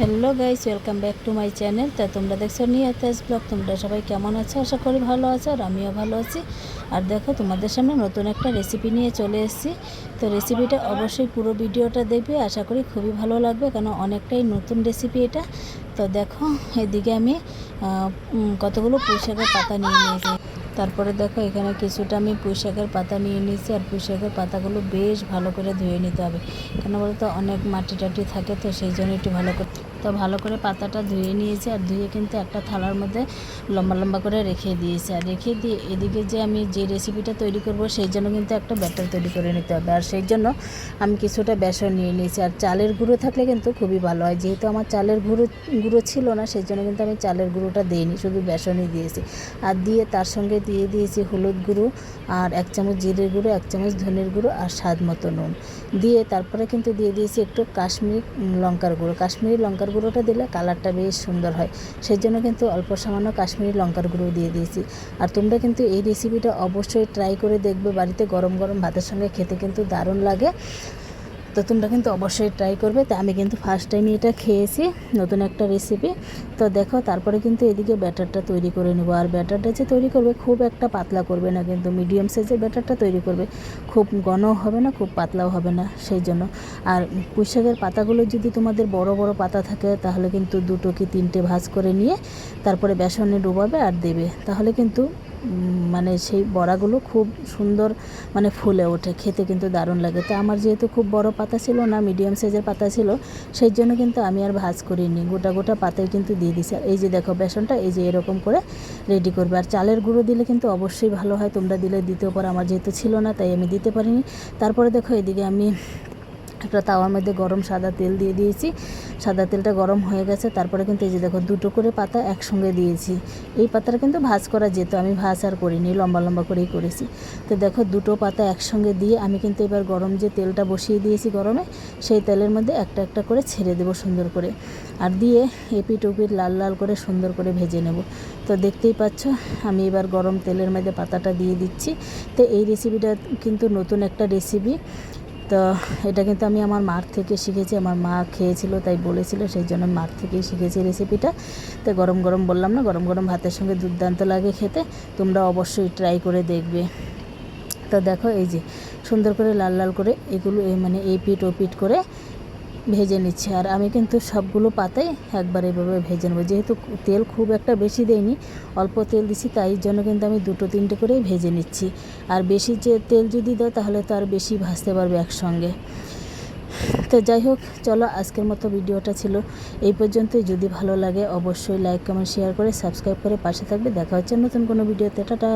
Hello guys welcome back to my channel তা তোমরা দেখছ নিয়ে তেজ ব্লগ, তোমরা সবাই কেমন আছো? আশা করি ভালো আছো আর আমিও ভালো আছি। আর দেখো, তোমাদের সামনে নতুন একটা রেসিপি নিয়ে চলে এসেছি। তো রেসিপিটা অবশ্যই পুরো ভিডিওটা দেখবে, আশা করি খুবই ভালো লাগবে কারণ অনেকটাই নতুন রেসিপি এটা। তো দেখো, এদিকে আমি কতগুলো পুঁই শাকের পাতা নিয়ে নিয়েছি। তারপরে দেখো, এখানে কিছুটা আমি পুঁইশাকের পাতা নিয়ে নিয়েছি, আর পুঁই শাকের পাতাগুলো বেশ ভালো করে ধুয়ে নিতে হবে। কেন বলতো? অনেক মাটি টাটি থাকে তো, সেই জন্য একটু ভালো করে তো ভালো করে পাতাটা ধুয়ে নিয়েছি আর ধুয়ে কিন্তু একটা থালার মধ্যে লম্বা লম্বা করে রেখে দিয়েছি। আর রেখে দিয়ে এদিকে যে আমি যে রেসিপিটা তৈরি করব সেই জন্য কিন্তু একটা ব্যাটার তৈরি করে নিতে হবে। আর সেই জন্য আমি কিছুটা বেসন নিয়ে নিয়েছি। আর চালের গুঁড়ো থাকলে কিন্তু খুবই ভালো হয়। যেহেতু আমার চালের গুঁড়ো গুঁড়ো ছিল না সেই জন্য কিন্তু আমি চালের গুঁড়োটা দিইনি, শুধু বেসনই দিয়েছি। আর দিয়ে তার সঙ্গে দিয়ে দিয়েছি হলুদ গুঁড়ো আর এক চামচ জিরের গুঁড়ো, এক চামচ ধনের গুঁড়ো আর স্বাদ মতো নুন। দিয়ে তারপরে কিন্তু দিয়ে দিয়েছি একটু কাশ্মীরি লঙ্কার গুঁড়ো। কাশ্মীরি লঙ্কার গুঁড়োটা দিলে কালারটা বেশ সুন্দর হয়। সেই জন্য কিন্তু অল্প সামান্য কাশ্মীরি লঙ্কার গুঁড়ো দিয়ে দিয়েছি। আর তোমরা কিন্তু এই রেসিপিটা অবশ্যই ট্রাই করে দেখবে। বাড়িতে গরম গরম ভাতের সঙ্গে খেতে কিন্তু দারুণ লাগে। তো তোমরা কিন্তু অবশ্যই ট্রাই করবে। তো আমি কিন্তু ফার্স্ট টাইম এটা খেয়েছি, নতুন একটা রেসিপি তো দেখো, তারপরে কিন্তু এদিকে ব্যাটারটা তৈরি করে নেব। আর ব্যাটারটা যে তৈরি করবে খুব একটা পাতলা করবে না কিন্তু মিডিয়াম সাইজের ব্যাটারটা তৈরি করবে। খুব ঘনও হবে না, খুব পাতলাও হবে না সেই জন্য। আর পুঁইশাকের পাতাগুলো যদি তোমাদের বড় বড় পাতা থাকে, তাহলে কিন্তু দুটো কি তিনটে ভাঁজ করে নিয়ে তারপরে বেসনে ডুবাবে আর দেবে। তাহলে কিন্তু মানে সেই বড়াগুলো খুব সুন্দর মানে ফুলে ওঠে, খেতে কিন্তু দারুণ লাগে। তো আমার যেহেতু খুব বড় পাতা ছিল না মিডিয়াম সাইজের পাতা ছিল, সেই জন্য কিন্তু আমি আর ভাজ করিনি। গোটা গোটা পাতায় কিন্তু দিয়ে দিছি। এই যে দেখো বেসনটা, এই যে এরকম করে রেডি করবে। আর চালের গুঁড়ো দিলে কিন্তু অবশ্যই ভালো হয়, তোমরা দিলে দিতেও পর আমার যেহেতু ছিল না, তাই আমি দিতে পারিনি। তারপরে দেখো এদিকে আমি একটা তাওয়ার মধ্যে গরম সাদা তেল দিয়ে দিয়েছি। সাদা তেলটা গরম হয়ে গেছে, তারপরে কিন্তু এই যে দেখো দুটো করে পাতা একসঙ্গে দিয়েছি। এই পাতাটা কিন্তু ভাজ করা যেত, আমি ভাজ আর করিনি, লম্বা লম্বা করেই করেছি। তো দেখো দুটো পাতা একসঙ্গে দিয়ে আমি কিন্তু এবার গরম যে তেলটা বসিয়ে দিয়েছি গরমে, সেই তেলের মধ্যে একটা একটা করে ছেড়ে দেবো সুন্দর করে। আর দিয়ে এপি ওপিট লাল লাল করে সুন্দর করে ভেজে নেব। তো দেখতেই পাচ্ছ, আমি এবার গরম তেলের মধ্যে পাতাটা দিয়ে দিচ্ছি। তো এই রেসিপিটা কিন্তু নতুন একটা রেসিপি তো এটা কিন্তু আমি আমার মার থেকে শিখেছি। আমার মা খেয়েছিল, তাই বলেছিল সেই জন্য মার থেকেই শিখেছি রেসিপিটা তো গরম গরম বললাম না, গরম গরম ভাতের সঙ্গে দুর্দান্ত লাগে খেতে, তোমরা অবশ্যই ট্রাই করে দেখবে। তো দেখো, এই যে সুন্দর করে লাল লাল করে এগুলো মানে এই পিট ও পিট করে ভেজে নিচ্ছি। আর আমি কিন্তু সবগুলো পাতাই একবার এভাবে ভেজে নেব। যেহেতু তেল খুব একটা বেশি দেয়নি অল্প তেল দিছি, তাই জন্য কিন্তু আমি দুটো তিনটে করেই ভেজে নিচ্ছি। আর বেশি যে তেল যদি দাও, তাহলে তো আর বেশি ভাজতে পারবে একসঙ্গে। তো যাই হোক, চলো আজকের মতো ভিডিওটা ছিল এই পর্যন্তই। যদি ভালো লাগে, অবশ্যই লাইক কমেন্ট শেয়ার করে সাবস্ক্রাইব করে পাশে থাকবে। দেখা হচ্ছে নতুন কোনো ভিডিওতে। টাটা!